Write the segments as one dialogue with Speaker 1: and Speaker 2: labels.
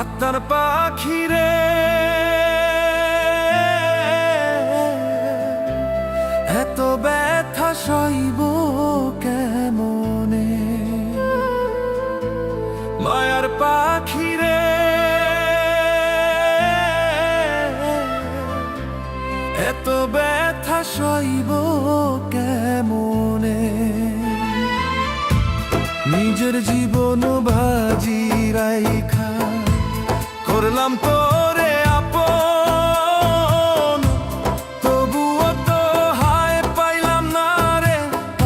Speaker 1: আত্মার পাখি রে এত ব্যথা সইব কেমনে? মায়ার পাখি রে এত ব্যথা সইব কেমনে? নিজের জীবন ভাজি রাইখা করলাম তোরে আপন। তবুও তো হায় পাইলাম না রে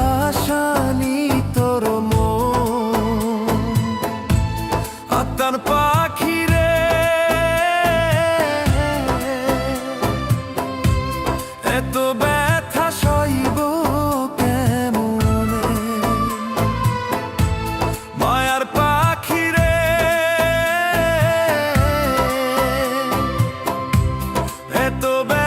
Speaker 1: আশানি তোর মন। পাখি রে। এত এত ব্যথা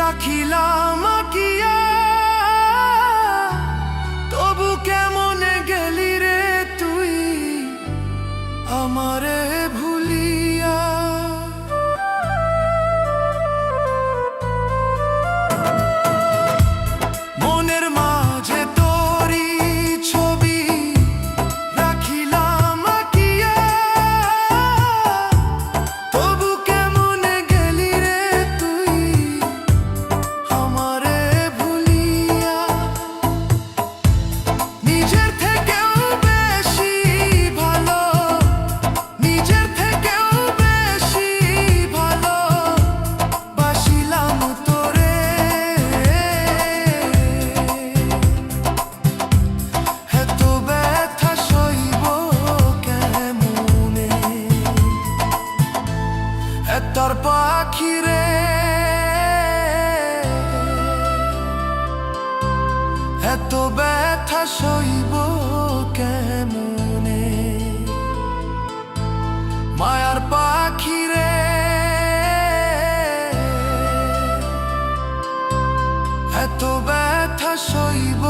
Speaker 1: রাখিলাম আঁকিয়া। তবু কেমন গেলি রে তুই আমারে ভুলিয়া? একটার পাখি রে এত ব্যথা সইব কেমনে? মায়ার পাখি রে এত ব্যথা সইব